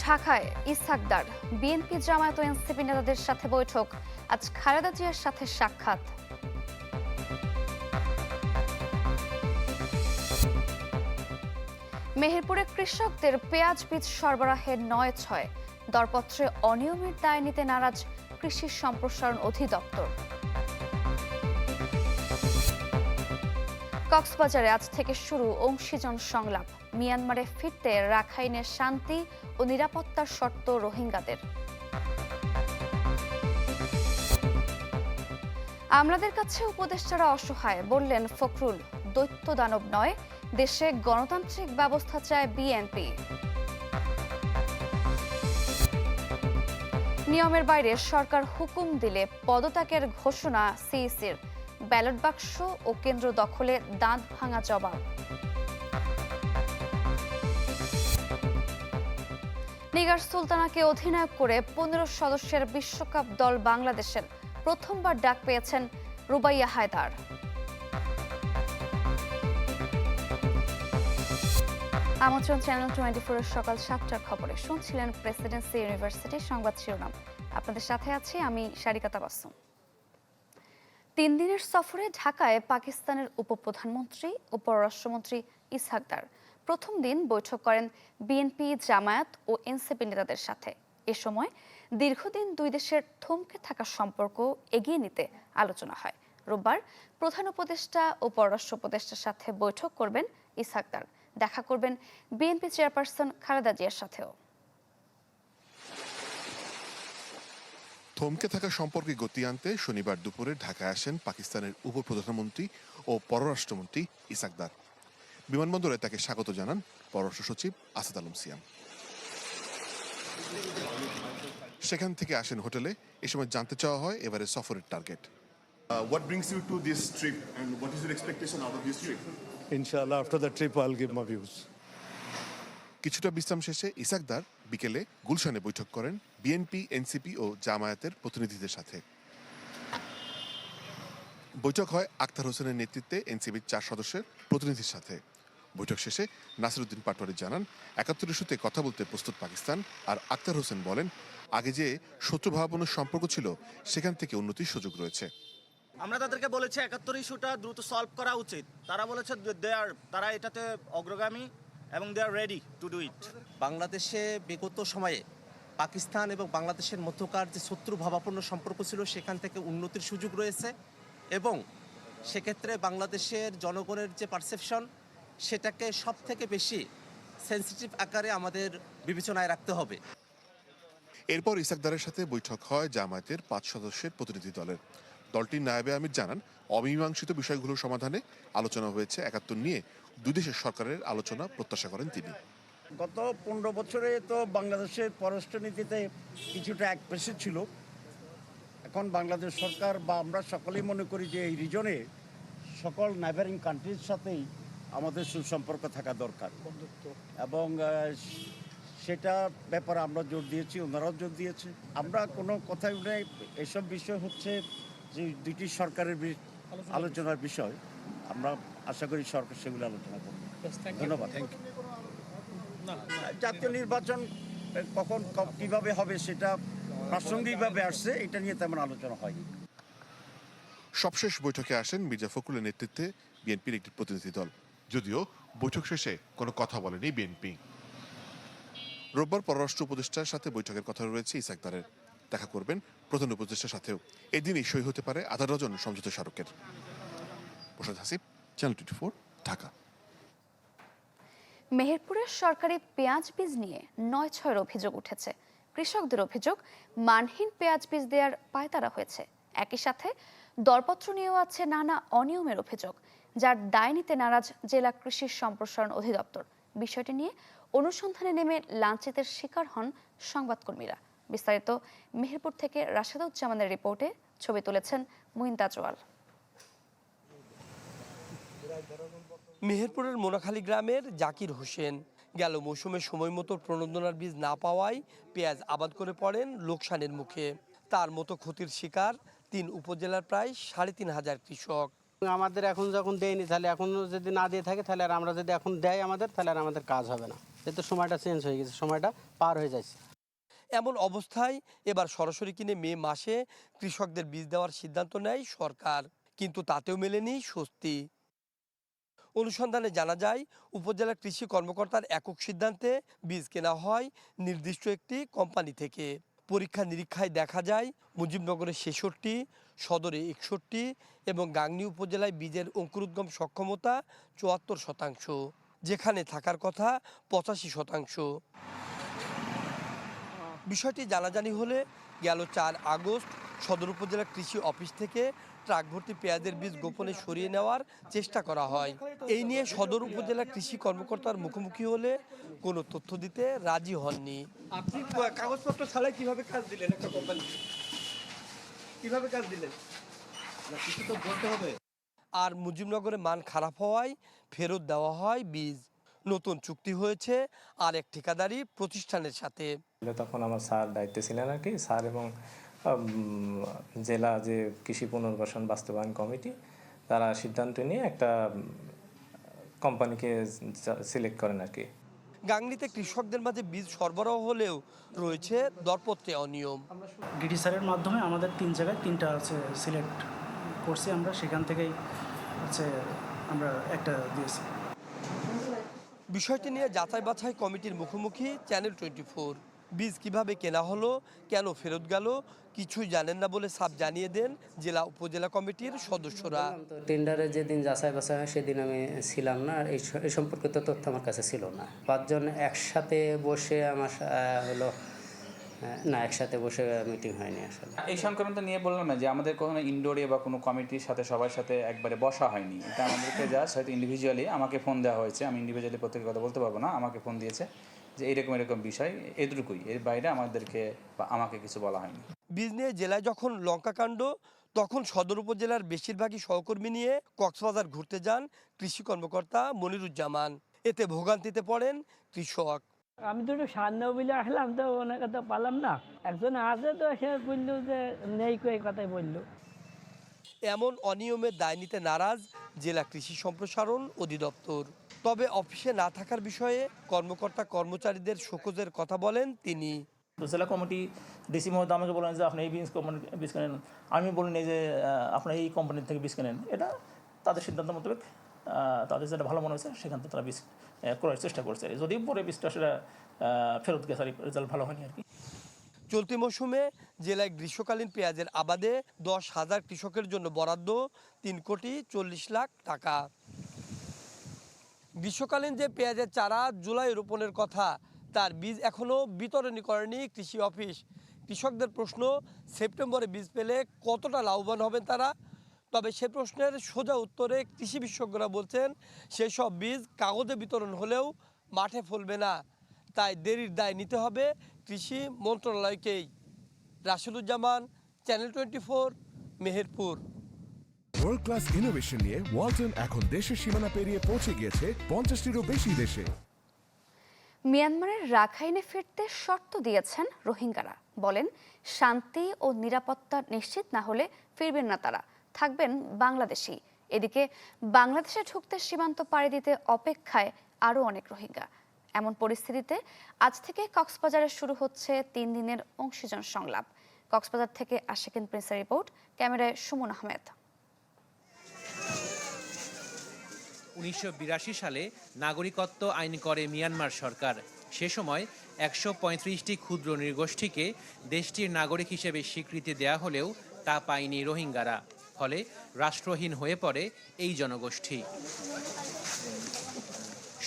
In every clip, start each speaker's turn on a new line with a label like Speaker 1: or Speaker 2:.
Speaker 1: ঢাকায় ইসহাকদার বিএনপি জামায়াত ও এনসিপি নেতাদের সাথে বৈঠক। আজ খালেদা জিয়ার সাথে সাক্ষাৎ। মেহেরপুরে কৃষকদের পেঁয়াজ বীজ সরবরাহের নয় ছয় দরপত্রে অনিয়মের দায় নিতে নারাজ কৃষি সম্প্রসারণ অধিদপ্তর। কক্সবাজারে আজ থেকে শুরু অংশীজন সংলাপ। মিয়ানমারে ফিরতে রাখাইনের শান্তি ও নিরাপত্তার শর্ত রোহিঙ্গাদের। আমলাদের কাছে উপদেষ্টারা অসহায়, বললেন ফখরুল। দৈত্য দানব নয়, দেশে গণতান্ত্রিক ব্যবস্থা চায় বিএনপি। নিয়মের বাইরে সরকার হুকুম দিলে পদত্যাগের ঘোষণা সিইসির। ব্যালট বাক্স ও কেন্দ্র দখলে দাঁত ভাঙা জবাব। নিগার সুলতানাকে অধিনায়ক করে পনেরো সদস্যের বিশ্বকাপ দল বাংলাদেশের প্রথমবার ডাক পেয়েছেন রুবাইয়া হায়দার। আমন্ত্রণ চ্যানেল টোয়েন্টি ফোরের সকাল সাতটার খবরে। শুনছিলেন প্রেসিডেন্সি ইউনিভার্সিটির সংবাদ শিরোনাম। আপনাদের সাথে আছি আমি সারিকা তাবাসুম। তিন দিনের সফরে ঢাকায় পাকিস্তানের উপপ্রধানমন্ত্রী ও পররাষ্ট্রমন্ত্রী ইসহাকদার প্রথম দিন বৈঠক করেন বিএনপি, জামায়াত ও এনসিপি নেতাদের সাথে। এ সময় দীর্ঘদিন দুই দেশের থমকে থাকা সম্পর্ক এগিয়ে নিতে আলোচনা হয়। রোববার প্রধান উপদেষ্টা ও পররাষ্ট্র উপদেষ্টার সাথে বৈঠক করবেন ইসহাকদার দেখা করবেন বিএনপি চেয়ারপারসন খালেদা জিয়ার সাথেও।
Speaker 2: থমকে থাকা সম্পর্কে গতি আনতে শনিবার দুপুরে ঢাকায় আসেন পাকিস্তানের উপপ্রধানমন্ত্রী ও পররাষ্ট্রমন্ত্রী ইসাকদার বিমানবন্দরে তাকে স্বাগত জানান পররাষ্ট্র সচিব আসাদ আলম সিয়াম সেখান থেকে আসেন হোটেলে এ সময় জানতে চাওয়া হয় এবারে সফরের target
Speaker 3: Uh, what brings you to this trip and what is your expectation out of this trip?
Speaker 4: Inshallah, after the trip, I'll give my views.
Speaker 2: কিছুটা বিশ্রাম শেষে ইসাকদার বিকেলে গুলশানে বৈঠক করেন বিএনপি, এনসিপি ও জামায়াতের প্রতিনিধিদের সাথে। বৈঠক হয় আক্তার হোসেনের নেতৃত্বে এনসিবির চার সদস্যের প্রতিনিধির সাথে। বৈঠক শেষে নাসিরুদ্দিন পাটোয়ারি জানান একাত্তর ইস্যুতে কথা বলতে প্রস্তুত পাকিস্তান আর আক্তার হোসেন বলেন, আগে যে শত্রুভাবাপন্ন সম্পর্ক ছিল, সেখান থেকে উন্নতির সুযোগ রয়েছে।
Speaker 5: আমরা তাদেরকে বলেছি, একাত্তর ইস্যুটা দ্রুত সলভ করা উচিত। তারা বলেছে দে আর, তারা এটাতে অগ্রগামী। এবং they are ready to do it
Speaker 6: বাংলাদেশে বিগত সময়ে পাকিস্তান এবং বাংলাদেশের মধ্যকার যে শত্রু ভাবাপন্ন সম্পর্ক ছিল সেখান থেকে উন্নতির সুযোগ রয়েছে এবং সেক্ষেত্রে বাংলাদেশের জনগণের যে পারসেপশন সেটাকে সব থেকে বেশি সেন্সিটিভ আকারে আমাদের বিবেচনায় রাখতে হবে।
Speaker 2: এরপর ইসাকদারের সাথে বৈঠক হয় জামায়াতের পাঁচ সদস্যের প্রতিনিধি দলের। দলটির নায়েবে আমির জানান অমীমাংসিত বিষয়গুলোর সমাধানে আলোচনা হয়েছে একাত্তর নিয়ে। দুই দেশের সরকারের আলোচনা প্রত্যাশা করেন তিনি।
Speaker 7: গত পনেরো বছরে তো বাংলাদেশের পররাষ্ট্রনীতিতে কিছুটা এক পেশে ছিল। এখন বাংলাদেশ সরকার বা আমরা সকলেই মনে করি যে এই রিজনে সকল নেভারিং কান্ট্রির সাথেই আমাদের সুসম্পর্ক থাকা দরকার। এবং সেটা ব্যাপারে আমরা জোর দিয়েছি ওনারাও জোর দিয়েছে। আমরা কোনো কথাই নেই এসব বিষয় হচ্ছে যে দুইটি সরকারের আলোচনার বিষয়। আমরা আশা করি সরকার সেগুলো আলোচনা করবে। ধন্যবাদ। থ্যাংক ইউ জাতীয় নির্বাচন কখন কীভাবে হবে সেটা প্রাসঙ্গিকভাবে আসছে এটা নিয়ে তেমন আলোচনা হয়নি।
Speaker 2: সবশেষ বৈঠকে আসেন মির্জা ফখরুলের নেতৃত্বে বিএনপির একটি প্রতিনিধি দল। যদিও বৈঠক শেষে কোনো কথা বলেনি বিএনপি। রোববার পররাষ্ট্র উপদেষ্টার সাথে বৈঠকের কথা রয়েছে ইসাকদারের দেখা করবেন প্রধান উপদেষ্টার সাথেও। এদিনই সই হতে পারে আধা ডজন সমঝোতা স্মারকের। Prasad Hasib channel twenty four Dhaka
Speaker 1: মেহেরপুরের সরকারি পেঁয়াজ বীজ নিয়ে নয় ছয়ের অভিযোগ উঠেছে। কৃষকদের অভিযোগ, মানহীন পেঁয়াজ বীজ দেওয়ার পায়তারা হয়েছে। একই সাথে, দরপত্র নিয়েও আছে নানা অনিয়মের অভিযোগ, যার দায় নিতে নারাজ জেলা কৃষি সম্প্রসারণ অধিদপ্তর। বিষয়টি নিয়ে অনুসন্ধানে নেমে লাঞ্ছিতের শিকার হন সংবাদকর্মীরা। বিস্তারিত মেহেরপুর থেকে রাশেদুজ্জামানের রিপোর্টে ছবি তুলেছেন মুইন তাজওয়াল
Speaker 8: মেহেরপুরের মোনাখালী গ্রামের জাকির হোসেন গেল মৌসুমে সময় মতো প্রণোদনার বীজ না পাওয়ায় পেঁয়াজ আবাদ করে পড়েন লোকসানের মুখে। তার মতো ক্ষতির শিকার তিন উপজেলার প্রায় সাড়ে তিন হাজার কৃষক।
Speaker 9: আমাদের এখন যখন দেয়নি তাহলে এখন যদি না দিয়ে থাকে তাহলে আর আমরা যদি এখন দেয় আমাদের তাহলে আর আমাদের কাজ হবে না। এতে সময়টা চেঞ্জ হয়ে গেছে সময়টা পার হয়ে যাচ্ছে।
Speaker 8: এমন অবস্থায় এবার সরাসরি কিনে মে মাসে কৃষকদের বীজ দেওয়ার সিদ্ধান্ত নেয় সরকার কিন্তু তাতেও মেলেনি স্বস্তি। অনুসন্ধানে জানা যায়, উপজেলা কৃষি কর্মকর্তার একক সিদ্ধান্তে বীজ কেনা হয় নির্দিষ্ট একটি কোম্পানি থেকে। পরীক্ষা নিরীক্ষায় দেখা যায় মুজিবনগরে ছেষট্টি, সদরে একষট্টি এবং গাংনী উপজেলায় বীজের অঙ্কুরোদ্গম সক্ষমতা চুয়াত্তর শতাংশ, যেখানে থাকার কথা পঁচাশি শতাংশ। বিষয়টি জানাজানি হলে গেল চার আগস্ট। সদর উপজেলা কৃষি অফিস থেকে ট্রাক ভর্তি পেঁয়াজের বীজ গোপনে সরিয়ে নেওয়ার চেষ্টা করা হয়। এই নিয়ে সদর উপজেলা কৃষি কর্মকর্তার মুখোমুখি হলে কোনো তথ্য দিতে রাজি হননি। আপনি কাগজপত্র ছাড়াই কীভাবে কাজ দিলেন একটা কোম্পানি কীভাবে কাজ দিলেন? কিছু তো বলতে হবে। আর মুজিবনগরে মান খারাপ হওয়ায় ফেরত দেওয়া হয় বীজ। নতুন চুক্তি হয়েছে আর এক ঠিকাদারি প্রতিষ্ঠানের সাথে।
Speaker 10: তখন আমার স্যার দায়িত্বে ছিলেন আর কি। স্যার এবং জেলা যে কৃষি পুনর্বাসন বাস্তবায়ন কমিটি তারা সিদ্ধান্ত নিয়ে একটা কোম্পানিকে সিলেক্ট করেন আর কি।
Speaker 8: গাংনীতে কৃষকদের মাঝে বীজ সরবরাহ হলেও রয়েছে দরপত্রে অনিয়ম।
Speaker 11: ডিডি স্যারের মাধ্যমে আমাদের তিন জায়গায় তিনটা আছে সিলেক্ট করছি আমরা। সেখান থেকেই হচ্ছে আমরা একটা দিয়েছি।
Speaker 8: বিষয়টি নিয়ে যাচাই বাছাই কমিটির মুখোমুখি চ্যানেল টোয়েন্টি ফোর। বীজ কীভাবে কেনা হলো, কেন ফেরত গেল, কিছুই জানেন না বলে সাপ জানিয়ে দেন জেলা উপজেলা কমিটির সদস্যরা।
Speaker 9: টেন্ডারে যেদিন যাচাই বাছাই হয়, সেদিন আমি ছিলাম না, এই সম্পর্কিত তথ্য আমার কাছে ছিল না। পাঁচজন একসাথে বসে আমার হলো না একসাথে বসে মিটিং হয়নি আসলে।
Speaker 12: এই সংক্রান্ত নিয়ে বললাম না যে আমাদের কোনো ইনডোরে বা কোনো কমিটির সাথে সবার সাথে একবারে বসা হয়নি। এটা আমাদেরকে জাস্ট হয়তো ইন্ডিভিজুয়ালি আমাকে ফোন দেওয়া হয়েছে। আমি ইন্ডিভিজুয়ালি প্রত্যেকের কথা বলতে পারব না আমাকে ফোন দিয়েছে যে এরকম এরকম বিষয় এটুকুই এর বাইরে আমাদেরকে বা আমাকে কিছু বলা হয়নি।
Speaker 8: বিজনেস জেলায় যখন লঙ্কাকাণ্ড তখন সদর উপজেলার বেশিরভাগই সহকর্মী নিয়ে কক্সবাজার ঘুরতে যান কৃষি কর্মকর্তা মনিরুজ্জামান। এতে ভোগান্তিতে পড়েন কৃষক।
Speaker 11: আমি তো সান্দেহ বলে আসলাম তো ওনাকে তো পালাম না। একজন আছে তো সে বলল যে নেই কই কথাই বলল।
Speaker 8: এমন অনিয়মের দায় নিতে নারাজ জেলা কৃষি সম্প্রসারণ অধিদপ্তর। তবে অফিসে না থাকার বিষয়ে কর্মকর্তা কর্মচারীদের শোকজের কথা বলেন তিনি।
Speaker 11: তো জেলা কমিটি ডিসি মহোদয় আমাকে বলেন যে আপনি এই বিজ কোম্পানি বীজ কেনেন। আমি বলিনি যে আপনার এই কোম্পানি থেকে বীজ কেনেন। এটা তাদের সিদ্ধান্ত মোতাবেক তাদের যেটা ভালো মনে হয়েছে, সেখান থেকে তারা বীজ করার চেষ্টা করছে। যদি পরে বীজটা সেটা ফেরত গেছে রেজাল্ট ভালো হয়নি আর কি।
Speaker 8: চলতি মৌসুমে জেলায় গ্রীষ্মকালীন পেঁয়াজের আবাদে দশ হাজার কৃষকের জন্য বরাদ্দ তিন কোটি চল্লিশ লাখ টাকা। গ্রীষ্মকালীন যে পেঁয়াজের চারা জুলাই রোপণের কথা, তার বীজ এখনও বিতরণী করেনি কৃষি অফিস। কৃষকদের প্রশ্ন, সেপ্টেম্বরে বীজ পেলে কতটা লাভবান হবেন তারা? তবে সে প্রশ্নের সোজা উত্তরে কৃষি বিশেষজ্ঞরা বলছেন সেসব বীজ কাগজে বিতরণ হলেও মাঠে ফলবে না। তাই দেরির দায় নিতে হবে কৃষি মন্ত্রণালয়কেই। Rashiduzzaman channel twenty four Meherpur.
Speaker 3: World class innovation নিয়ে ওয়ালটন এখন দেশের সীমানা পেরিয়ে পৌঁছে গিয়েছে পঞ্চাশটিরও বেশি দেশে।
Speaker 1: মিয়ানমারের রাখাইনে ফিরতে শর্ত দিয়েছেন রোহিঙ্গারা। বলেন শান্তি ও নিরাপত্তা নিশ্চিত না হলে ফিরবেন না তারা। থাকবেন বাংলাদেশি। এদিকে বাংলাদেশে ঢুকতে সীমান্ত পাড়ি দিতে অপেক্ষায় আরও অনেক রোহিঙ্গা। এমন পরিস্থিতিতে আজ থেকে কক্সবাজারে শুরু হচ্ছে তিন দিনের অংশীজন সংলাপ। কক্সবাজার থেকে আশিকিন প্রিন্সের রিপোর্ট, ক্যামেরায় সুমন আহমেদ।
Speaker 13: উনিশশো বিরাশি সালে নাগরিকত্ব আইন করে মিয়ানমার সরকার। সে সময় একশো পঁয়ত্রিশটি ক্ষুদ্র নৃগোষ্ঠীকে দেশটির নাগরিক হিসেবে স্বীকৃতি দেয়া হলেও তা পায়নি রোহিঙ্গারা। ফলে রাষ্ট্রহীন হয়ে পড়ে এই জনগোষ্ঠী।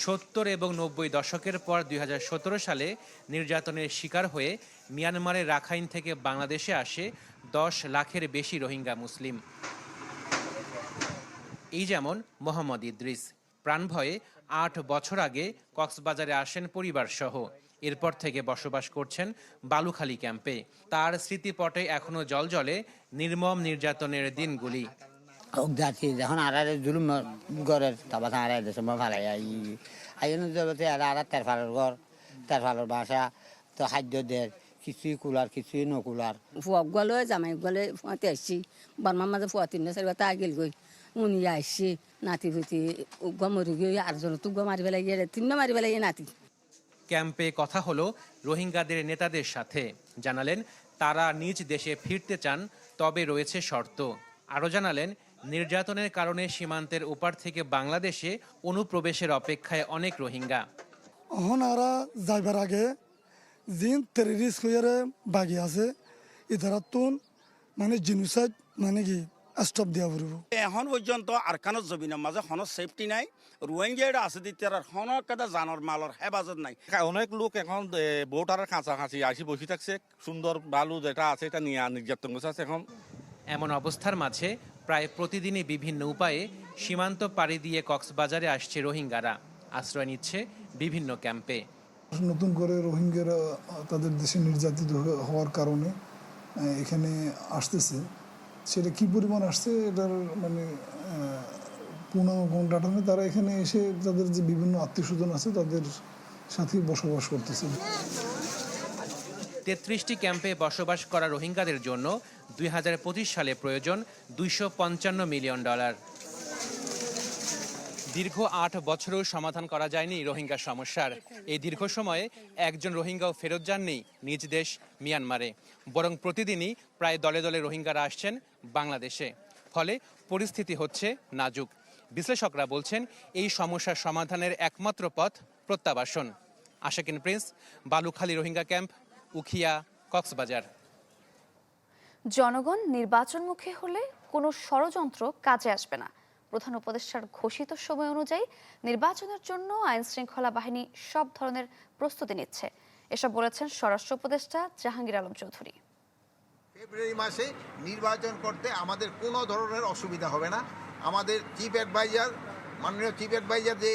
Speaker 13: সত্তর এবং নব্বই দশকের পর দুই হাজার সতেরো সালে নির্যাতনের শিকার হয়ে মিয়ানমারের রাখাইন থেকে বাংলাদেশে আসে দশ লাখের বেশি রোহিঙ্গা মুসলিম। এই যেমন মোহাম্মদ ইদ্রিস। প্রাণ ভয়ে আট বছর আগে কক্সবাজারে আসেন পরিবার সহ এরপর থেকে বসবাস করছেন বালুখালী ক্যাম্পে। তার স্মৃতিপটে এখনও জল জলে নির্মম নির্যাতনের দিনগুলি।
Speaker 9: যাচ্ছি যখন আর জুলুম গড়ের তারপর আর দেশে ভালাই। আই যাবে আর আর তের ফালের ঘর তের ফালের বাসা তো খাদ্য দের কিছুই কুলার কিছুই নকুলার
Speaker 11: ফুয়াক গলে জামাই গলে ফুয়াতে আসছি। বারমার মাঝে ফুয়া তিন চারি তা গেল গই উনি আসছি নাতি ফুতি উগ্গা মরি গিয়ে আর জন তুগ্গা মারি পেলাই গিয়ে তিন মারি পেলাই নাতি।
Speaker 13: ক্যাম্পে কথা হলো রোহিঙ্গাদের নেতাদের সাথে। জানালেন, তারা নিজ দেশে ফিরতে চান, তবে রয়েছে শর্ত। আরও জানালেন, নির্যাতনের কারণে সীমান্তের ওপার থেকে বাংলাদেশে অনুপ্রবেশের অপেক্ষায় অনেক রোহিঙ্গা।
Speaker 14: আরা যাইবার আগে জিন টেরিরিস্ট হইয়ারে বাগি আছে। ইধারাতুন মানে জিনুসাইড মানে কি? স্টপ দিয়া পড়ব
Speaker 7: এখন পর্যন্ত আরকানত জমিনের মাঝে হন সেফটি নাই। রোহিঙ্গা আছে দিতে হন কেদা জানর মালর হেফাজত নাই।
Speaker 15: অনেক লোক এখন বোটারের কাছাকাছি আসি বসে থাকছে। সুন্দর বালু যেটা আছে এটা নিয়ে নির্যাতন করছে এখন।
Speaker 13: এমন অবস্থার মাঝে প্রায় প্রতিদিনই বিভিন্ন উপায়ে সীমান্ত পাড়ি দিয়ে কক্সবাজারে আসছে রোহিঙ্গারা। আশ্রয় নিচ্ছে বিভিন্ন ক্যাম্পে
Speaker 14: নতুন করে রোহিঙ্গারা তাদের দেশে নির্যাতিত হওয়ার কারণে এখানে আসতেছে। সেটা কি পরিমাণ আসছে, এটার মানে পূর্ণাঙ্গ কোন ডাটা নেই তারা এখানে এসে তাদের যে বিভিন্ন আত্মীয় স্বজন আছে তাদের সাথে বসবাস করতেছে।
Speaker 13: তেত্রিশটি ক্যাম্পে বসবাস করা রোহিঙ্গাদের জন্য দুই হাজার পঁচিশ সালে প্রয়োজন দুইশো পঞ্চান্ন মিলিয়ন ডলার। দীর্ঘ আট বছরেও সমাধান করা যায়নি রোহিঙ্গা সমস্যার। এই দীর্ঘ সময়ে একজন রোহিঙ্গাও ফেরত যাননি নিজ দেশ মিয়ানমারে। বরং প্রতিদিনই প্রায় দলে দলে রোহিঙ্গারা আসছেন বাংলাদেশে। ফলে পরিস্থিতি হচ্ছে নাজুক। বিশ্লেষকরা বলছেন, এই সমস্যার সমাধানের একমাত্র পথ প্রত্যাবাসন। Ashakin Prince, Balukhali Rohingya camp, Ukhia, Cox's Bazar.
Speaker 1: জনগণ নির্বাচনমুখী হলে কোনো ষড়যন্ত্র কাজে আসবে না। প্রধান উপদেষ্টার ঘোষিত সময় অনুযায়ী নির্বাচনের জন্য আইন শৃঙ্খলা বাহিনী সব ধরনের প্রস্তুতি নিচ্ছে। এসব বলেছেন স্বরাষ্ট্র উপদেষ্টা জাহাঙ্গীর আলম চৌধুরী।
Speaker 16: ফেব্রুয়ারি মাসে নির্বাচন করতে আমাদের কোনো ধরনের অসুবিধা হবে না। আমাদের চিফ অ্যাডভাইজার, মাননীয় চিফ অ্যাডভাইজার যে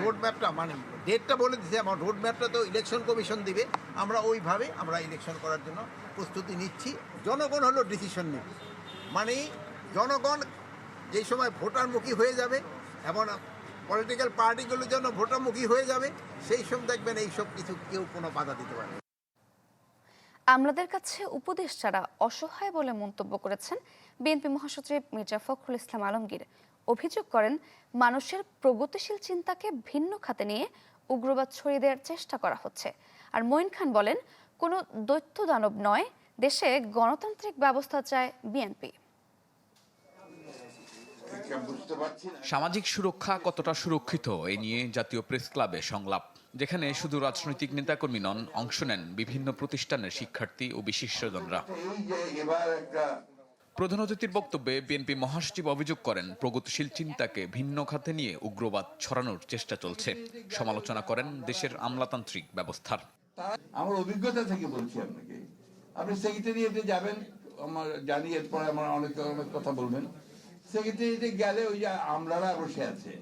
Speaker 16: রোড ম্যাপটা মানে ডেটটা বলে দিচ্ছে আমার রোড ম্যাপটা তো ইলেকশন কমিশন দিবে। আমরা ওইভাবে আমরা ইলেকশন করার জন্য প্রস্তুতি নিচ্ছি। জনগণ হলো ডিসিশন নেবে মানে জনগণ যেই সময় ভোটারমুখী হয়ে যাবে এবং পলিটিক্যাল পার্টিগুলোর জন্য ভোটারমুখী হয়ে যাবে, সেই সময় দেখবেন এইসব কিছু কেউ কোনো বাধা দিতে পারবে না।
Speaker 1: আমলাদের কাছে উপদেষ্টারা অসহায় বলে মন্তব্য করেছেন বিএনপি মহাসচিব মির্জা ফখরুল ইসলাম আলমগীর। অভিযোগ করেন, মানুষের প্রগতিশীল চিন্তাকে ভিন্ন খাতে নিয়ে উগ্রবাদ ছড়িয়ে দেওয়ার চেষ্টা করা হচ্ছে। আর মঈন খান বলেন, কোনো দৈত্য দানব নয়, দেশে গণতান্ত্রিক ব্যবস্থা চায় বিএনপি।
Speaker 17: সামাজিক সুরক্ষা কতটা সুরক্ষিত? এ নিয়ে জাতীয় প্রেস ক্লাবে সংলাপ, যেখানে শুধু রাজনৈতিক নেতাকর্মী নন, অংশ নেন বিভিন্ন প্রতিষ্ঠানের শিক্ষার্থী ও বিশিষ্টজনরা প্রধান অতিথির বক্তব্যে বিএনপি মহাসচিব অভিযোগ করেন, প্রগতিশীল চিন্তাকে ভিন্ন খাতে নিয়ে উগ্রবাদ ছড়ানোর চেষ্টা চলছে। সমালোচনা করেন দেশের আমলাতান্ত্রিক ব্যবস্থার।
Speaker 18: আমার অভিজ্ঞতা থেকে বলছি আপনাকে। আপনি সেক্রেটারিয়েটে যাবেন, আমার জানি এরপরে আমার অনেক অনেক কথা বলবেন। সেক্রেটারিয়েটে গেলে ওই যে আমলারা বসে আছে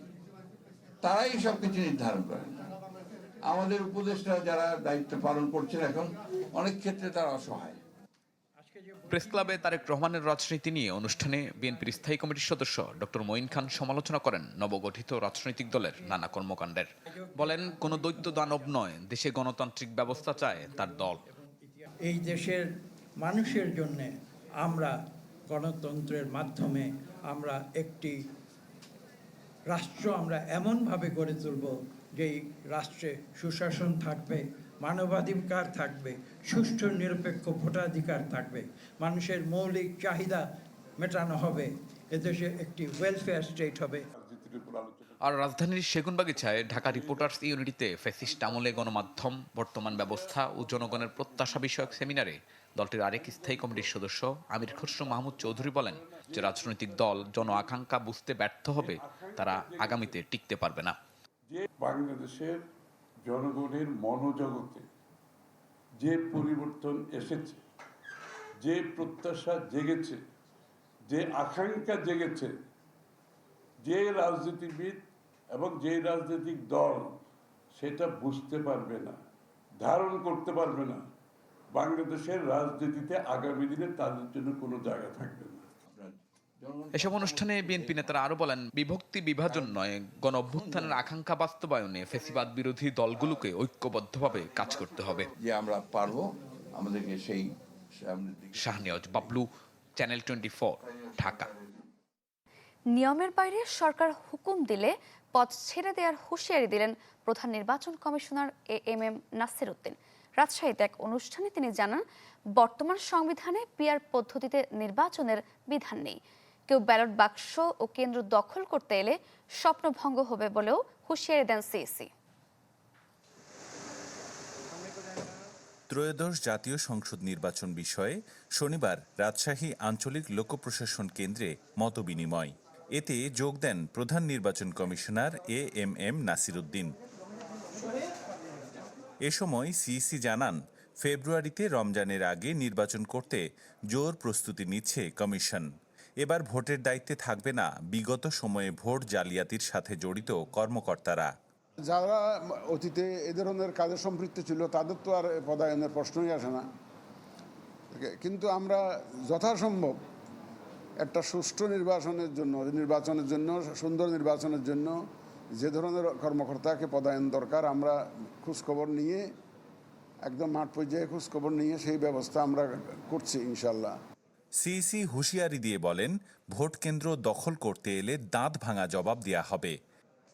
Speaker 18: তারাই সব কিছু নির্ধারণ করেন আমাদের উপদেষ্টা যারা দায়িত্ব পালন করছেন এখন অনেক ক্ষেত্রে তারা অসহায়।
Speaker 17: প্রেস ক্লাবে তারেক রহমানের রাজনীতি নিয়ে অনুষ্ঠানে বিএনপির স্থায়ী কমিটির সদস্য ডক্টর মঈন খান সমালোচনা করেন নবগঠিত রাজনৈতিক দলের নানা কর্মকাণ্ডের। বলেন কোনো দৈত্য দানব নয় দেশে গণতান্ত্রিক ব্যবস্থা চায় তার দল।
Speaker 19: এই দেশের মানুষের জন্য আমরা গণতন্ত্রের মাধ্যমে আমরা একটি রাষ্ট্র আমরা এমনভাবে গড়ে তুলব যেই রাষ্ট্রে সুশাসন থাকবে, মানবাধিকার থাকবে, সুষ্ঠু নিরপেক্ষ ভোটাধিকার থাকবে, মানুষের মৌলিক চাহিদা মেটানো হবে, এদেশে একটি ওয়েলফেয়ার স্টেট হবে।
Speaker 17: আর রাজধানীর সেগুনবাগিচায় ঢাকা রিপোর্টার্স ইউনিটিতে ফ্যাসিস্ট আমলে গণমাধ্যম, বর্তমান ব্যবস্থা ও জনগণের প্রত্যাশা বিষয়ক সেমিনারে দলটির আরেক স্থায়ী কমিটির সদস্য আমির খসরু মাহমুদ চৌধুরী বলেন যে রাজনৈতিক দল, জন আকাঙ্ক্ষা বুঝতে ব্যর্থ হবে, তারা আগামীতে টিকতে পারবে না।
Speaker 18: যে বাংলাদেশের জনগণের মনোজগতে যে পরিবর্তন এসেছে, যে প্রত্যাশা জেগেছে, যে আকাঙ্ক্ষা জেগেছে, যে রাজনীতিবিদ এবং যে রাজনৈতিক দল সেটা বুঝতে পারবে না, ধারণ করতে পারবে না। বাংলাদেশের রাজনীতিতে আগামী দিনে তাদের জন্য কোনো জায়গা থাকবে না।
Speaker 17: এসব অনুষ্ঠানে বিএনপি নেতারা আরও বলেন বিভক্তি বিভাজন নয় গণ অভ্যুত্থানের আকাঙ্ক্ষা বাস্তবায়নে ফেসিবাদ বিরোধী দলগুলোকে ঐক্যবদ্ধভাবে কাজ করতে হবে।
Speaker 18: যে আমরা পারব আমাদেরকে সেই
Speaker 17: শাহনিয়াজ বাবলু চ্যানেল টোয়েন্টি ঢাকা।
Speaker 1: নিয়মের বাইরে সরকার হুকুম দিলে পথ ছেড়ে দেওয়ার হুঁশিয়ারি দিলেন প্রধান নির্বাচন commissioner A M M Nasir Uddin রাজশাহীতে এক অনুষ্ঠানে তিনি জানান বর্তমান সংবিধানে পিয়ার পদ্ধতিতে নির্বাচনের বিধান নেই। কেউ ব্যালট বাক্স ও কেন্দ্র দখল করতে এলে স্বপ্নভঙ্গ হবে বলেও হুঁশিয়ারি দেন সিএসি
Speaker 20: ত্রয়োদশ জাতীয় সংসদ নির্বাচন বিষয়ে শনিবার রাজশাহী আঞ্চলিক লোক প্রশাসন কেন্দ্রে মতবিনিময়। এতে যোগ দেন প্রধান নির্বাচন commissioner A M M Nasiruddin. এ সময় সিইসি জানান, ফেব্রুয়ারিতে রমজানের আগে নির্বাচন করতে জোর প্রস্তুতি নিচ্ছে কমিশন। এবার ভোটের দায়িত্বে থাকবে না। বিগত সময়ে ভোট জালিয়াতির সাথে জড়িত কর্মকর্তারা।
Speaker 21: যারা অতীতে এ ধরনের কাজে সম্পৃক্ত ছিল, তাদের তো আর পদায়নের প্রশ্নই আসে না। কিন্তু আমরা যথাসম্ভব একটা সুষ্ঠু নির্বাচনের জন্য নির্বাচনের জন্য, সুন্দর নির্বাচনের জন্য যে ধরনের কর্মকর্তাকে পদায়ন দরকার, আমরা খোঁজখবর নিয়ে, একদম মাঠ পর্যায়ে খোঁজখবর নিয়ে সেই ব্যবস্থা আমরা করছি ইনশাল্লাহ।
Speaker 20: সিইসি হুঁশিয়ারি দিয়ে বলেন, ভোট কেন্দ্র দখল করতে এলে দাঁত ভাঙা জবাব দেয়া হবে।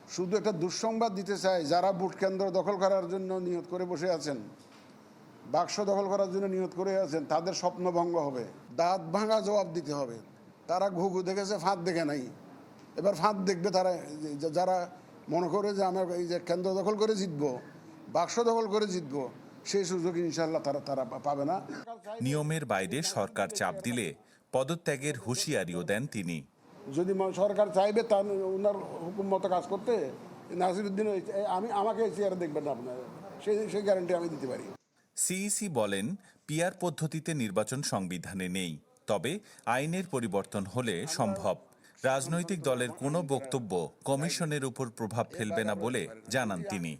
Speaker 21: শুধু একটা দুঃসংবাদ দিতে চাই, যারা ভোট কেন্দ্র দখল করার জন্য নিয়ত করে বসে আছেন, বাক্স দখল করার জন্য নিয়ত করে আছেন, তাদের স্বপ্নভঙ্গ হবে। দাঁত ভাঙা জবাব দিতে হবে। তারা ঘুঘু দেখেছে, ফাঁদ দেখে নাই। এবার ফাঁদ দেখবে তারা যারা মনে করে যে আমরা এই যে কেন্দ্র দখল করে জিতবো, বাক্স দখল করে জিতবো সেই সুযোগ ইনশাল্লাহ তারা তারা পাবে না।
Speaker 20: নিয়মের বাইরে সরকার চাপ দিলে পদত্যাগের হুঁশিয়ারিও দেন তিনি।
Speaker 21: যদি সরকার চাইবে তার ওনার হুকুম মতো কাজ করতে নাসিরুদ্দিন আমি আমাকে চেয়ারে দেখবেন না আপনার সেই সেই গ্যারান্টি আমি দিতে পারি।
Speaker 20: সিইসি বলেন পিয়ার পদ্ধতিতে নির্বাচন সংবিধানে নেই তবে আইনের পরিবর্তন হলে সম্ভব। রাজনৈতিক দলের কোনো বক্তব্য কমিশনের উপর প্রভাব ফেলবে না বলে জানান তিনি।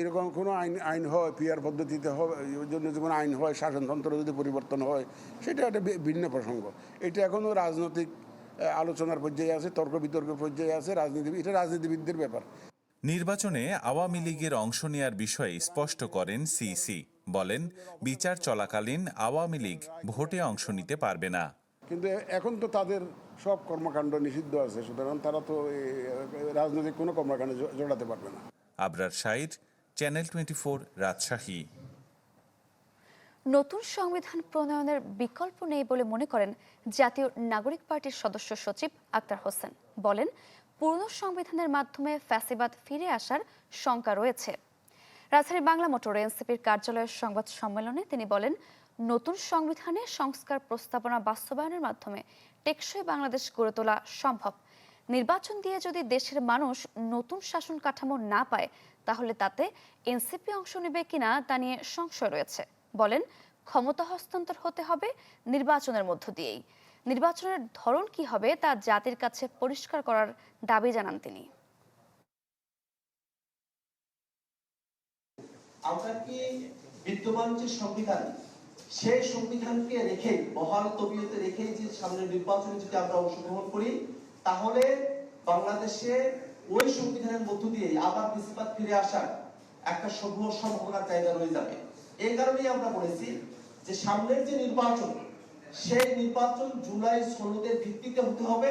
Speaker 21: এরকম কোনো আইন আইন হয় পিয়ার পদ্ধতিতে হবে জন্য যদি কোনো আইন হয় শাসনতন্ত্র যদি পরিবর্তন হয় সেটা একটা ভিন্ন প্রসঙ্গ। এটা এখনও রাজনৈতিক আলোচনার পর্যায়ে আছে তর্ক বিতর্কের পর্যায়ে আছে রাজনীতি এটা রাজনীতিবিদদের ব্যাপার।
Speaker 20: নির্বাচনে আওয়ামী লীগের অংশ নেয়ার বিষয়ে স্পষ্ট করেন সিসি বলেন বিচার চলাকালীন আওয়ামী লীগ ভোটে অংশ নিতে পারবে না।
Speaker 21: কিন্তু এখন তো তাদের সব কর্মকাণ্ড নিষিদ্ধ আছে সুতরাং তারা তো রাজনৈতিক কোনো কর্মকাণ্ডে জড়াতে পারবে না।
Speaker 20: Abrar Saeed channel twenty four Rajshahi
Speaker 1: নতুন সংবিধান প্রণয়নের বিকল্প নেই বলে মনে করেন জাতীয় নাগরিক পার্টির সদস্য সচিব আক্তার হোসেন। বলেন, পুরনো সংবিধানের মাধ্যমে ফ্যাসিবাদ ফিরে আসার শঙ্কা রয়েছে। রাজধানী বাংলা মোটরে এনসিপির কার্যালয়ের সংবাদ সম্মেলনে তিনি বলেন, নতুন সংবিধানে সংস্কার প্রস্তাবনা বাস্তবায়নের মাধ্যমে টেকসই বাংলাদেশ গড়ে তোলা সম্ভব। নির্বাচন দিয়ে যদি দেশের মানুষ নতুন শাসন কাঠামো না পায় তাহলে তাতে এনসিপি অংশ নেবে কিনা তা নিয়ে সংশয় রয়েছে। বলেন, ক্ষমতা হস্তান্তর হতে হবে নির্বাচনের মধ্য দিয়েই। নির্বাচনের ধরন কি হবে তা জাতির কাছে পরিষ্কার করার দাবি জানান তিনি।
Speaker 6: আমরা কি বিদ্যমান যে সংবিধান, সেই সংবিধানকে রেখে, বহাল তবিয়তে রেখে যে সামনে নির্বাচনে যদি আমরা অংশগ্রহণ করি, তাহলে বাংলাদেশে ওই সংবিধানের মধ্য দিয়ে আবার বিস্তার ফিরে আসার একটা সম্ভব সম্ভাবনার জায়গা রয়ে যাবে। এই কারণেই আমরা বলেছি যে সামনের যে নির্বাচন, সেই নির্বাচন জুলাই সনদের ভিত্তিতে হতে হবে।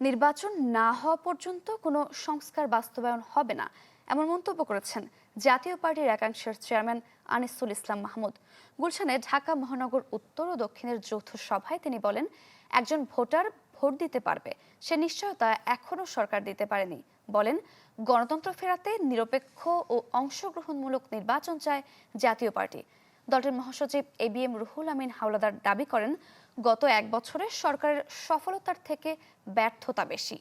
Speaker 1: নির্বাচন না হওয়া পর্যন্ত কোনো সংস্কার বাস্তবায়ন হবে না, এমন মন্তব্য করেছেন জাতীয় পার্টির একাংশের চেয়ারম্যান আনিসুল ইসলাম মাহমুদ। গুলশানে ঢাকা মহানগর উত্তর ও দক্ষিণের যৌথ সভায় তিনি বলেন, একজন ভোটার ভোট দিতে পারবে। সে নিশ্চয়তা এখনও সরকার দিতে পারেনি। বলেন, গণতন্ত্র ফেরাতে নিরপেক্ষ ও অংশগ্রহণমূলক নির্বাচন চায় জাতীয় পার্টি। দলটির মহাসচিব A B M Ruhul Amin Howlader দাবি করেন, গত এক বছরে সরকারের সফলতার থেকে ব্যর্থতা বেশি।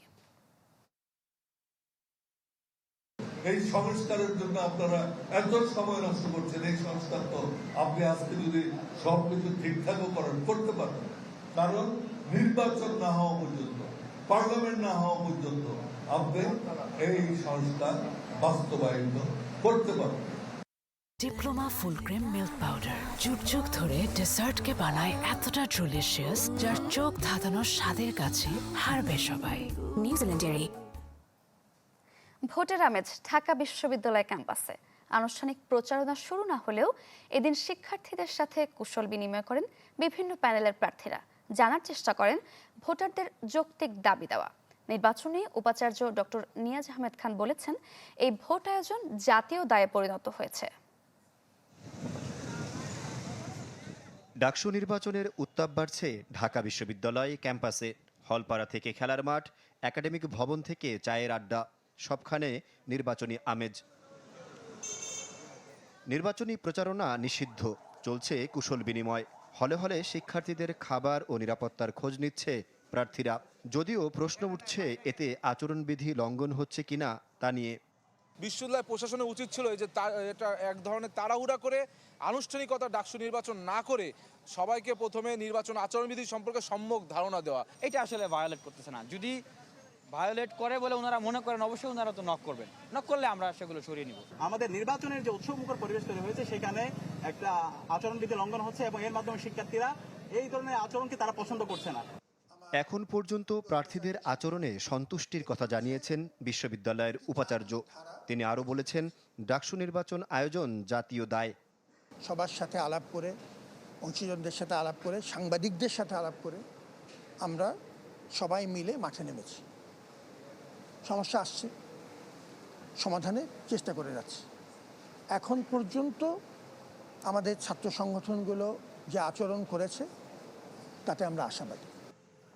Speaker 18: এই সংস্কারের জন্য আপনারা এত সময় নষ্ট করছেন, এই সংস্কার তো আপনি আজকে যদি সবকিছু ঠিকঠাকও করেন, করতে পারবেন। কারণ নির্বাচন না হওয়া পর্যন্ত পার্লামেন্ট না হওয়া পর্যন্ত আপনি এই সংস্কার বাস্তবায়িত করতে পারবেন।
Speaker 22: Diploma full cream milk powder যুগ যুগ ধরে ডেসার্টকে বানায় এতটা ডেলিশিয়াস যার চোখ ধাঁধানোর স্বাদের কাছে হারবে সবাই। নিউজিল্যান্ডের
Speaker 1: ভোটের আমেজ ঢাকা বিশ্ববিদ্যালয় ক্যাম্পাসে। আনুষ্ঠানিক প্রচারণা শুরু না হলেও এদিন শিক্ষার্থীদের সাথে কুশল বিনিময় করেন বিভিন্ন প্যানেলের প্রার্থীরা। জানার চেষ্টা করেন ভোটারদের যৌক্তিক দাবি দেওয়া। নির্বাচনে উপাচার্য ডক্টর নিয়াজ আহমেদ খান বলেছেন, এই ভোট আয়োজন জাতীয় দায়ে পরিণত হয়েছে।
Speaker 23: ডাকসু নির্বাচনের উত্তাপ বাড়ছে ঢাকা বিশ্ববিদ্যালয় ক্যাম্পাসে। হলপাড়া থেকে খেলার মাঠ, একাডেমিক ভবন থেকে চায়ের আড্ডা, সবখানে নির্বাচনী আমেজ। নির্বাচনী প্রচারণা নিষিদ্ধ, চলছে কুশল বিনিময়। হলে হলে শিক্ষার্থীদের খাবার ও নিরাপত্তার খোঁজ নিচ্ছে প্রার্থীরা। যদিও প্রশ্ন উঠছে এতে আচরণবিধি লঙ্ঘন হচ্ছে কিনা তা নিয়ে।
Speaker 24: বিশ্ববিদ্যালয় প্রশাসনের উচিত ছিল যে এটা এক ধরনের তাড়াহুড়া করে আনুষ্ঠানিকতা ডাকসু নির্বাচন না করে সবাইকে প্রথমে নির্বাচন আচরণবিধি সম্পর্কে সম্যক ধারণা দেওয়া।
Speaker 25: এটা আসলে ভায়োলেট করতেছে না। যদি ভায়োলেট করে বলে ওনারা মনে করেন অবশ্যই ওনারা তো নক করবেন। নক করলে আমরা সেগুলো সরিয়ে নিব।
Speaker 26: আমাদের নির্বাচনের যে উৎসবমুখর পরিবেশ তৈরি হয়েছে সেখানে একটা আচরণবিধি লঙ্ঘন হচ্ছে এবং এর মাধ্যমে শিক্ষার্থীরা এই ধরনের আচরণকে তারা পছন্দ করছে না?
Speaker 23: এখন পর্যন্ত প্রার্থীদের আচরণে সন্তুষ্টির কথা জানিয়েছেন বিশ্ববিদ্যালয়ের উপাচার্য। তিনি আরও বলেছেন ডাকসু নির্বাচন আয়োজন জাতীয় দায়।
Speaker 27: সবার সাথে আলাপ করে অংশীজনদের সাথে আলাপ করে সাংবাদিকদের সাথে আলাপ করে আমরা সবাই মিলে মাঠে নেমেছি। সমস্যা আসছে। সমাধানের চেষ্টা করে যাচ্ছি। এখন পর্যন্ত আমাদের ছাত্র সংগঠনগুলো যে আচরণ করেছে তাতে আমরা আশাবাদী।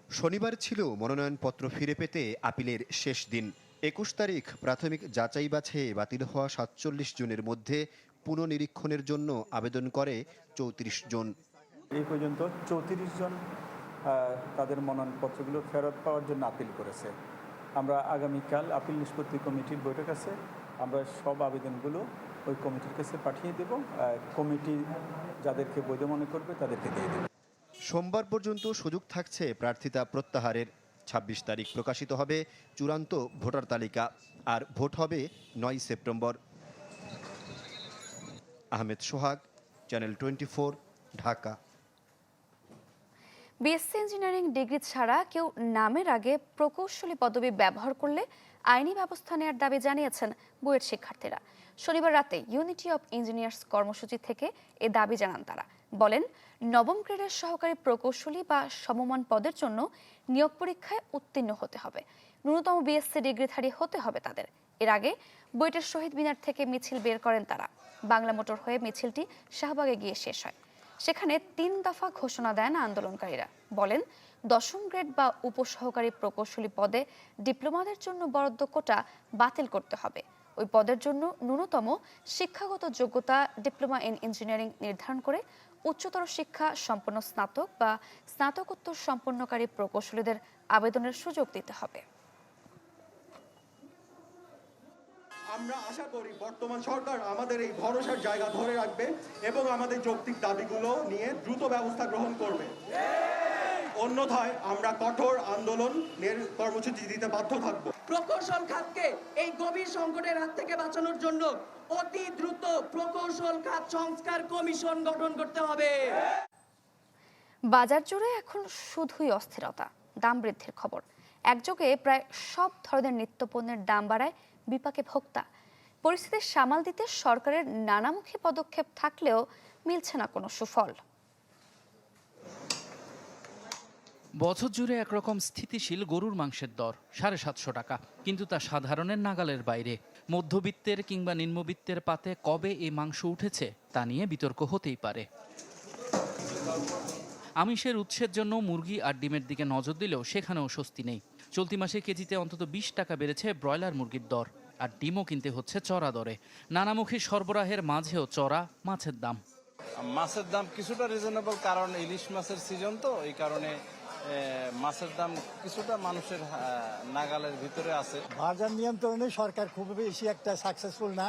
Speaker 23: শনিবার ছিল মনোনয়নপত্র ফিরে পেতে আপিলের শেষ দিন। একুশ তারিখ প্রাথমিক যাচাই বাছাইয়ে বাতিল হওয়া সাতচল্লিশ জনের মধ্যে পুনঃনিরীক্ষণের জন্য আবেদন করে চৌত্রিশ জন।
Speaker 28: এই পর্যন্ত চৌত্রিশ জন তাদের মনোনয়নপত্রগুলো ফেরত পাওয়ার জন্য আপিল করেছে। আমরা আগামীকাল আপিল নিষ্পত্তি কমিটির বৈঠক আছে। আমরা সব আবেদনগুলো ওই কমিটির কাছে পাঠিয়ে দেব। কমিটি যাদেরকে বৈধ মনে করবে তাদেরকে দিয়ে দেবে।
Speaker 23: সোমবার পর্যন্ত সুযোগ থাকছে প্রার্থিতা প্রত্যাহারের। ২৬ তারিখ প্রকাশিত হবে চূড়ান্ত ভোটার তালিকা, আর ভোট হবে নয় September. Ahmed Sohag, channel twenty Dhaka.
Speaker 1: BSc engineering degree ছাড়া কেউ নামের আগে প্রকৌশলী পদবি ব্যবহার করলে আইনি ব্যবস্থা নেওয়ার দাবি জানিয়েছেন বুয়েট শিক্ষার্থীরা। শনিবার রাতে ইউনিটি অব ইঞ্জিনিয়ার্স কর্মসূচি থেকে এ দাবি জানান তারা। বলেন, নবম গ্রেডের সহকারী প্রকৌশলী বা সমমান পদের জন্য নিয়োগ পরীক্ষায় উত্তীর্ণ হতে হবে। ন্যূনতম বিএসসি ডিগ্রিধারী হতে হবে তাদের। এর আগে বুয়েটের শহীদ মিনার থেকে মিছিল বের করেন তারা। বাংলা মোটর হয়ে মিছিলটি শাহবাগে গিয়ে শেষ হয়। সেখানে তিন দফা ঘোষণা দেন আন্দোলনকারীরা। বলেন, দশম গ্রেড বা উপসহকারী প্রকৌশলী পদে ডিপ্লোমাদের জন্য বরাদ্দ কোটা বাতিল করতে হবে। ওই পদের জন্য ন্যূনতম শিক্ষাগত যোগ্যতা ডিপ্লোমা ইন ইঞ্জিনিয়ারিং নির্ধারণ করে উচ্চতর শিক্ষা সম্পন্ন স্নাতক বা স্নাতকোত্তর সম্পন্নকারী প্রকৌশলীদের আবেদনের সুযোগ দিতে হবে।
Speaker 29: আমরা আশা করি বর্তমান সরকার আমাদের এই ভরসার জায়গা ধরে রাখবে এবং আমাদের যৌক্তিক দাবিগুলো নিয়ে দ্রুত ব্যবস্থা গ্রহণ করবে। অন্যথায় আমরা কঠোর আন্দোলনের কর্মসূচি দিতে বাধ্য থাকব।
Speaker 30: প্রকৌশল খাতকে এই গভীর সংকটের হাত থেকে বাঁচানোর জন্য অতি দ্রুত প্রকৌশল খাত সংস্কার কমিশন গঠন করতে হবে।
Speaker 1: বাজার জুড়ে এখন শুধুই অস্থিরতা দাম বৃদ্ধির খবর। একযোগে প্রায় সব ধরনের নিত্যপণ্যের দাম বাড়ায় বিপাকে ভোক্তা। পরিস্থিতি সামাল দিতে সরকারের নানামুখী পদক্ষেপ থাকলেও মিলছে না কোনো সুফল।
Speaker 31: বছর জুড়ে একরকম স্থিতিশীল গরুর মাংসের দর, সাড়ে সাতশো টাকা, কিন্তু তা সাধারণের নাগালের বাইরে। মধ্যবিত্তের কিংবা নিম্নবিত্তের পাতে কবে এই মাংস উঠেছে, তা নিয়ে বিতর্ক হতেই পারে। আমিষের উৎসের জন্য মুরগি আর ডিমের দিকে নজর দিলেও সেখানেও স্বস্তি নেই। চলতি মাসে কেজিতে অন্তত বিশ টাকা বেড়েছে ব্রয়লার মুরগির দর আর ডিমও কিনতে হচ্ছে চড়া দরে। নানামুখী সরবরাহের মাঝেও চড়া মাছের দাম।
Speaker 32: মাছের দাম কিছুটা রিজনেবল কারণ ইলিশ মাছের সিজন তো এই কারণে মাছের দাম কিছুটা মানুষের নাগালের ভিতরে আছে।
Speaker 33: বাজার নিয়ন্ত্রণে সরকার খুব বেশি একটা সাকসেসফুল না।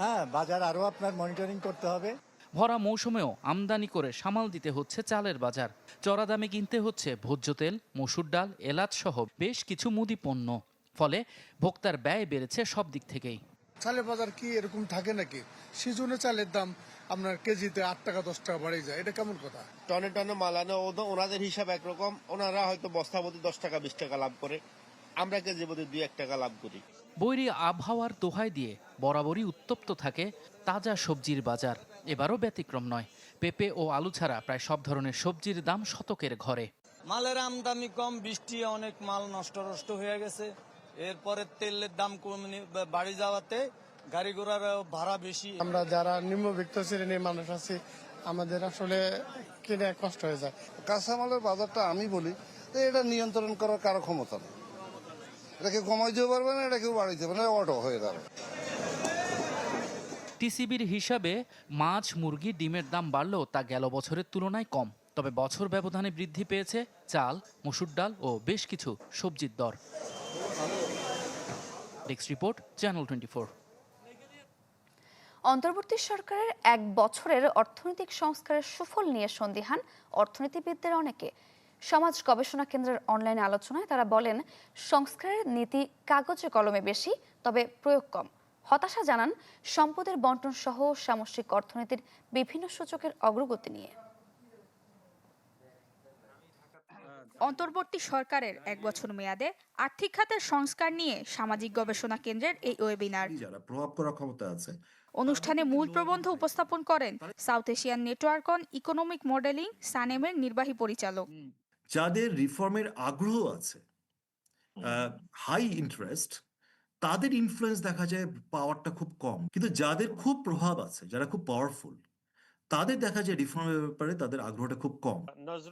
Speaker 33: হ্যাঁ বাজার আরও আপনার মনিটরিং করতে হবে।
Speaker 31: ভরা মৌসুমেও আমদানি করে সামাল দিতে হচ্ছে চালের বাজার। চড়া দামে কিনতে হচ্ছে ভোজ্য তেল মসুর ডাল এলাচ সহ বেশ কিছু মুদি পণ্য। ফলে ভোক্তার ব্যয় বেড়েছে সব দিক থেকেই।
Speaker 34: চালের বাজার কি এরকম থাকে নাকি? সিজনে চালের দাম আপনার কেজিতে আট টাকা দশ টাকা বাড়ে যায়। এটা কেমন কথা?
Speaker 35: টনে টনে মাল আনে ওনাদের হিসাব একরকম। ওনারা হয়তো বস্তা প্রতি দশ টাকা বিশ টাকা লাভ করে। আমরা কেজি প্রতি দুই এক টাকা লাভ করি।
Speaker 31: বৈরী আবহাওয়ার দোহাই দিয়ে বরাবরই উত্তপ্ত থাকে তাজা সবজির বাজার। এবারও ব্যতিক্রম নয়। পেঁপে ও আলু ছাড়া প্রায় সব ধরনের সবজির দাম শতকের ঘরে।
Speaker 32: মালের আমদানি কম বৃষ্টি অনেক মাল নষ্ট নষ্ট হয়ে গেছে। এরপরে তেলের দাম কমে বাড়ি যাওয়াতে গাড়ি ঘোড়ার ভাড়া বেশি।
Speaker 34: আমরা যারা নিম্নবিত্ত শ্রেণির মানুষ আছি আমাদের আসলে কিনে কষ্ট হয়ে যায়। কাঁচামালের বাজারটা আমি বলি যে এটা নিয়ন্ত্রণ করার কারও ক্ষমতা নেই। এটা কেউ কমাইতেও পারবে না এটা কেউ বাড়াইতে পারবে না অটো হয়ে যাবে।
Speaker 31: টিসিবির হিসাবে মাছ, মুরগি, ডিমের দাম বাড়লেও তা গেল বছরের তুলনায় কম। তবে বছর ব্যবধানে বৃদ্ধি পেয়েছে চাল, মসুর ডাল ও বেশ কিছু সবজির দর। রিপোর্ট চ্যানেল টোয়েন্টি
Speaker 1: অন্তর্বর্তী সরকারের এক বছরের অর্থনৈতিক সংস্কারের সুফল নিয়ে সন্দিহান অর্থনীতিবিদদের অনেকে। সমাজ গবেষণা কেন্দ্রের অনলাইন আলোচনায় তারা বলেন, সংস্কারের নীতি কাগজে কলমে বেশি, তবে প্রয়োগ কম। হতাশা জানান সম্পদের বন্টন সহ সামষ্টিক অর্থনীতির বিভিন্ন সূচকের অগ্রগতি নিয়ে।
Speaker 36: অন্তর্বর্তী সরকারের এক বছর মেয়াদে আর্থিক খাতের সংস্কার নিয়ে সামাজিক গবেষণা কেন্দ্রের এই ওয়েবিনার
Speaker 37: যারা প্রভাব করার ক্ষমতা আছে
Speaker 36: অনুষ্ঠানে মূল প্রবন্ধ উপস্থাপন করেন South Asian Network on Economic Modelling সানেমের নির্বাহী পরিচালক।
Speaker 37: যাদের রিফর্মের আগ্রহ আছে হাই ইন্টারেস্ট তাদের ইনফ্লুয়েন্স দেখা যায় পাওয়ারটা খুব কম। কিন্তু যাদের খুব প্রভাব আছে যারা খুব পাওয়ারফুল তাদের দেখা যায় রিফর্মের ব্যাপারে তাদের আগ্রহটা খুব কম।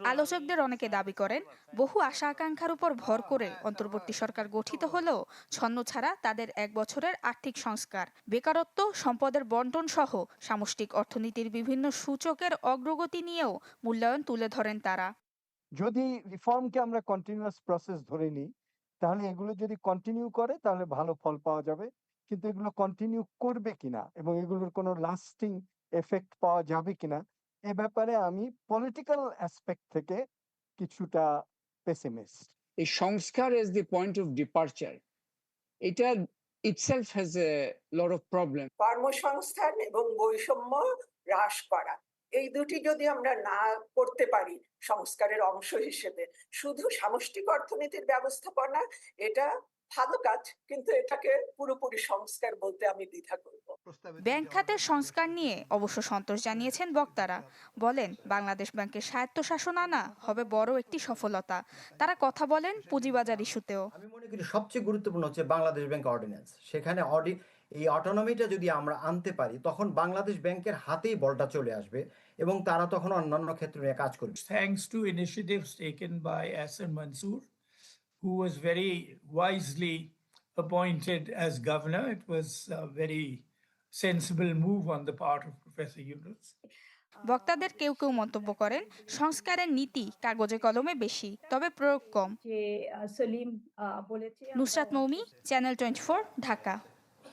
Speaker 36: আলোচকদের অনেকে দাবি করেন বহু আশা আকাঙ্ক্ষার উপর ভর করে অন্তর্বর্তী সরকার গঠিত হলেও ছন্ন ছাড়া তাদের এক বছরের আর্থিক সংস্কার বেকারত্ব সম্পদের বন্টন সহ সামষ্টিক অর্থনীতির বিভিন্ন সূচকের অগ্রগতি নিয়েও মূল্যায়ন তুলে ধরেন তারা।
Speaker 33: যদি রিফর্মকে আমরা কন্টিনিউয়াস প্রসেস ধরে নিই তাহলে এগুলো যদি কন্টিনিউ করে তাহলে ভালো ফল পাওয়া যাবে। কিন্তু এগুলো কন্টিনিউ করবে কিনা এবং এগুলোর কোনো লাস্টিং এফেক্ট পাওয়া যাবে কিনা এ ব্যাপারে আমি পলিটিক্যাল অ্যাসপেক্ট থেকে কিছুটা পেসিমিস্ট
Speaker 38: এই সংস্কার is the point of departure এটা itself has a lot of problem
Speaker 30: কর্মসংস্থান এবং বৈষম্য হ্রাস করা। এই দুটি যদি আমরা না করতে পারি সংস্কারের অংশ হিসেবে শুধু সামষ্টিক অর্থনীতির ব্যবস্থাপনা এটা ভালো কাজ কিন্তু এটাকে পুরোপুরি সংস্কার বলতে আমি দ্বিধা করব।
Speaker 36: ব্যাংক খাতের সংস্কার নিয়ে অবশ্য সন্তোষ জানিয়েছেন বক্তারা। বলেন বাংলাদেশ ব্যাংকের স্বায়ত্তশাসন আনা হবে বড় একটি সফলতা। তারা কথা বলেন পুঁজিবাজার ইস্যুতেও।
Speaker 39: আমি মনে করি সবচেয়ে গুরুত্বপূর্ণ হচ্ছে বাংলাদেশ ব্যাংক অর্ডিন্যান্স। সেখানে অডি এই অটোনমিটা যদি আমরা আনতে পারি তখন বাংলাদেশ ব্যাংকের হাতেই বলটা চলে আসবে এবং তারা তখন অন্যান্য ক্ষেত্রে নিয়ে কাজ করবে।
Speaker 40: Thanks to initiatives taken by S M Mansur who was very wisely appointed as governor it was very sensible move on the part of professor Yunus
Speaker 36: বক্তাদের কেউ কেউ মন্তব্য করেন সংস্কারের নীতি কাগজে কলমে বেশি তবে প্রয়োগ কম। Salim Nusrat Moumi channel twenty Dhaka.